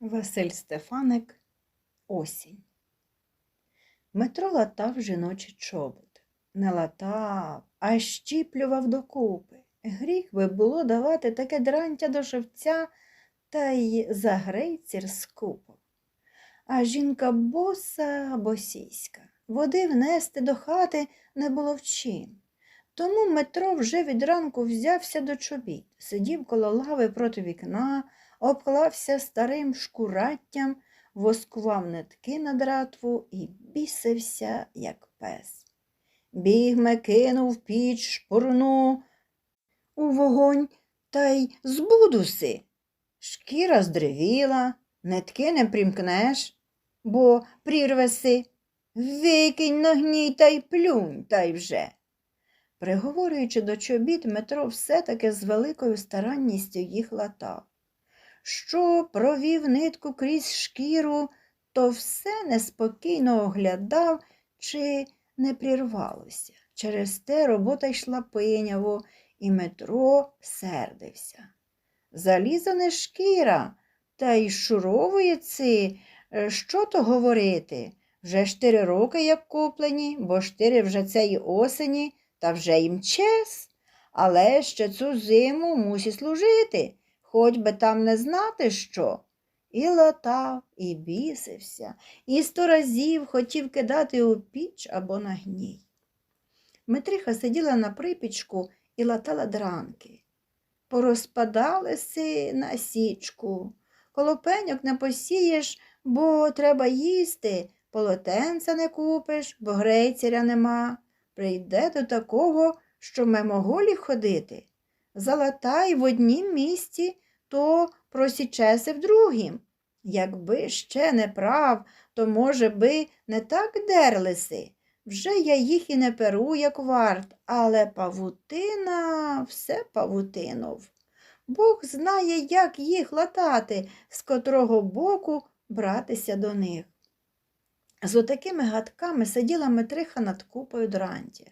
Василь Стефаник Осінь. Метро латав жіночий чобот. Не латав, а щіплював докупи. Гріх би було давати таке дрантя до шевця та й за грейцір скупо. А жінка боса босіська. Води внести до хати не було в чим. Тому Метро вже від ранку взявся до чобіт, сидів коло лави проти вікна, обклався старим шкураттям, воскував нитки на дратву і бісився, як пес. Бігме кинув піч, шпурну у вогонь та й збудуси. Шкіра здревіла, нитки не примкнеш, бо прірвеси. Викинь на гній та й плюнь та й вже. Приговорюючи до чобіт, Метро все-таки з великою старанністю їх латав. Що провів нитку крізь шкіру, то все неспокійно оглядав, чи не прірвалося. Через те робота йшла пиняво, і Метро сердився. Залізо не шкіра, та й шурової ци, е, що то говорити? Вже штири роки, як куплені, бо штири вже цієї осені, та вже їм чес. Але ще цю зиму мусить служити, хоч би там не знати що. І латав, і бісився, і сто разів хотів кидати у піч або на гній. Митриха сиділа на припічку і латала дранки. Порозпадалися на січку. Колопеньок не посієш, бо треба їсти, полотенця не купиш, бо грейцеря нема. Прийде до такого, що мимоголі ходити. Залатай в однім місці, то просічеси в другім. Якби ще не прав, то, може би, не так дерлиси. Вже я їх і не перу, як варт, але павутина все павутинов. Бог знає, як їх латати, з котрого боку братися до них. З отакими гадками сиділа Митриха над купою дрантя.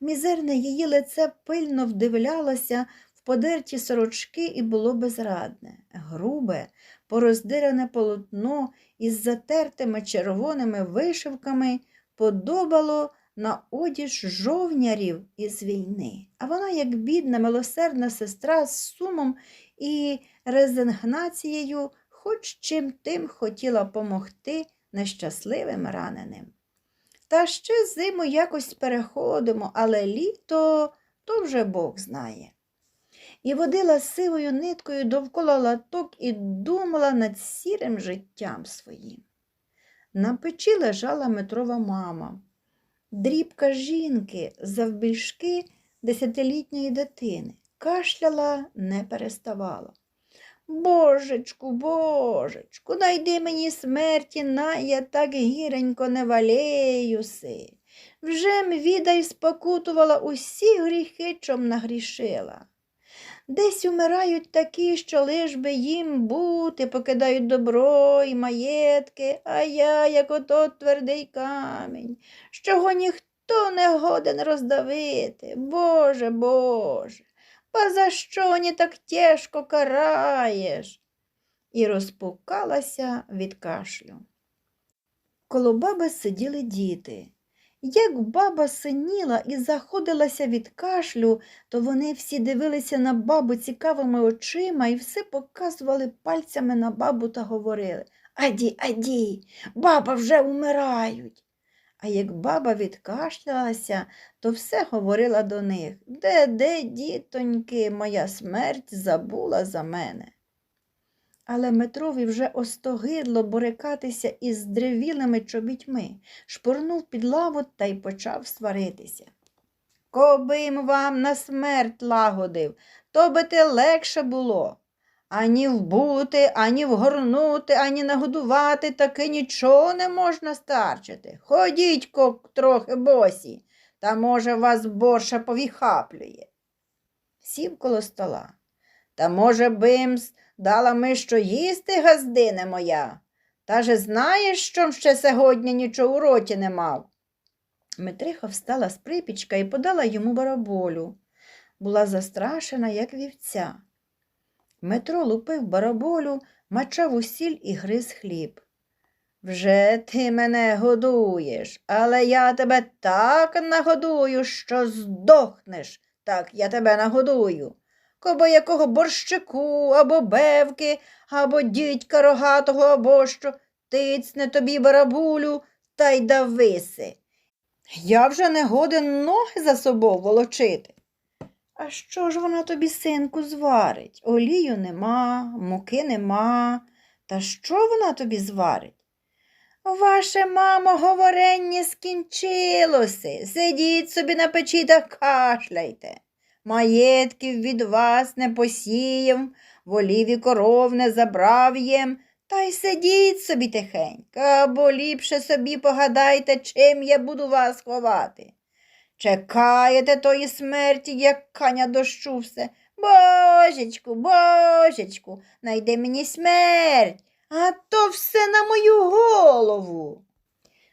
Мізерне її лице пильно вдивлялося в подерті сорочки і було безрадне, грубе, пороздирене полотно із затертими червоними вишивками подобало на одіж жовнярів із війни. А вона, як бідна, милосердна сестра з сумом і резигнацією, хоч чим тим хотіла помогти нещасливим раненим. Та ще зиму якось переходимо, але літо то вже Бог знає. І водила сивою ниткою довкола латок і думала над сірим життям своїм. На печі лежала Метрова мама, дрібка жінки завбільшки десятилітньої дитини, кашляла, не переставала. Божечку, божечку, найди мені смерті, на я так гіренько не валеюси. Вже м відай спокутувала усі гріхи, чом нагрішила. Десь умирають такі, що лиш би їм бути, покидають добро і маєтки, а я, як ото твердий камінь, що його ніхто не годен роздавити. Боже, Боже. Па за що мені так тяжко караєш? І розпукалася від кашлю. Коло баби сиділи діти. Як баба синіла і заходилася від кашлю, то вони всі дивилися на бабу цікавими очима і все показували пальцями на бабу та говорили Аді, аді, баба вже умирають. А як баба відкашлялася, то все говорила до них Де, де, дітоньки, моя смерть забула за мене. Але Метрові вже остогидло борикатися із древілими чобітьми, шпурнув під лаву та й почав сваритися. Кобим вам на смерть лагодив, то би те легше було. Ані вбути, ані вгорнути, ані нагодувати, таки нічого не можна старчити. Ходіть ко трохи босі, та, може, вас борша повіхаплює. Сів коло стола. Та, може, бимс, дала ми що їсти, газдине моя. Та же знаєш, що ще сьогодні нічого у роті не мав. Митриха встала з припічка і подала йому бараболю. Була застрашена, як вівця. Метро лупив бараболю, мачав у сіль і гриз хліб. Вже ти мене годуєш, але я тебе так нагодую, що здохнеш, так я тебе нагодую. Коби якого борщику, або бевки, або дідька рогатого, або що, тицне тобі барабулю та й дависи. Я вже не годен ноги за собою волочити. А що ж вона тобі, синку, зварить? Олію нема, муки нема. Та що вона тобі зварить? Ваше, мамо, говорення скінчилося. Сидіть собі на печі та кашляйте. Маєтків від вас не посіяв, волів і коров не забрав їм, та й сидіть собі тихенько, або ліпше собі погадайте, чим я буду вас ховати. Чекаєте тої смерті, як каня дощу все. Божечку, божечку, найди мені смерть, а то все на мою голову.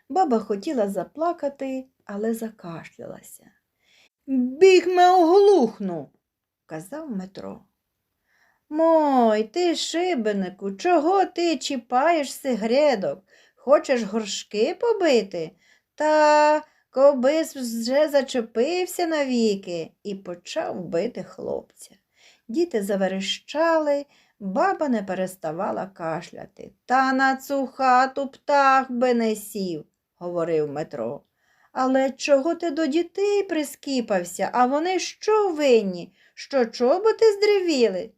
Баба хотіла заплакати, але закашлялася. Бігме оглухну, казав Метро. Мой, ти шибенику, чого ти чіпаєшся грядок? Хочеш горшки побити? Та кобис вже зачепився навіки і почав бити хлопця. Діти заверещали, баба не переставала кашляти. Та на цю хату птах би не сів, говорив Метро. Але чого ти до дітей прискіпався, а вони що винні, що чоботи здревіли?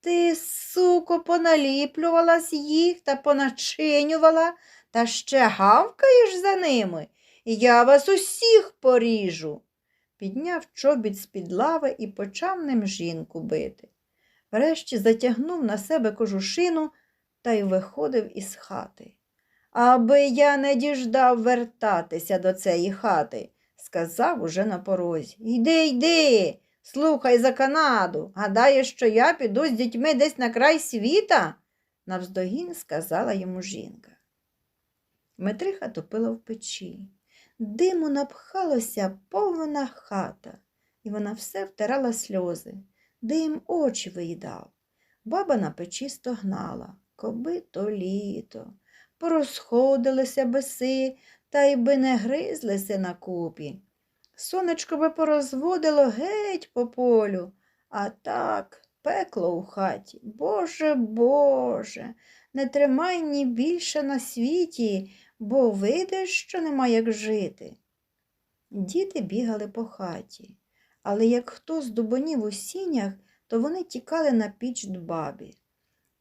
Ти, суко, поналіплювалась їх та поначинювала, та ще гавкаєш за ними. Я вас усіх поріжу. Підняв чобіт з-під лави і почав ним жінку бити. Врешті затягнув на себе кожушину та й виходив із хати. Аби я не діждав вертатися до цієї хати, сказав уже на порозі. Йди, йди, слухай за Канаду. Гадаєш, що я піду з дітьми десь на край світа? навздогін сказала йому жінка. Метриха топила в печі. Диму напхалося повна хата, і вона все втирала сльози. Дим очі виїдав. Баба на печі стогнала. Коби то літо. Порозходилися биси, та й би не гризлися на купі. Сонечко би порозводило геть по полю, а так пекло у хаті. Боже, Боже, не тримай ні більше на світі, бо видиш, що нема як жити. Діти бігали по хаті, але як хто здубонів у сінях, то вони тікали на піч бабі.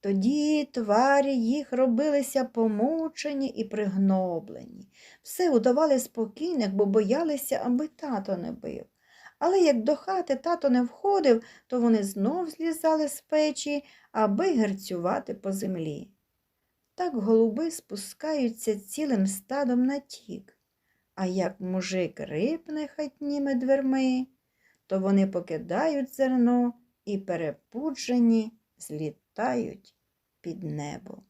Тоді тварі їх робилися помучені і пригноблені. Все удавали спокійних, бо боялися, аби тато не бив. Але як до хати тато не входив, то вони знов злізали з печі, аби герцювати по землі. Так голуби спускаються цілим стадом на тік. А як мужик рипне хатніми дверми, то вони покидають зерно і перепуджені злітають під небо.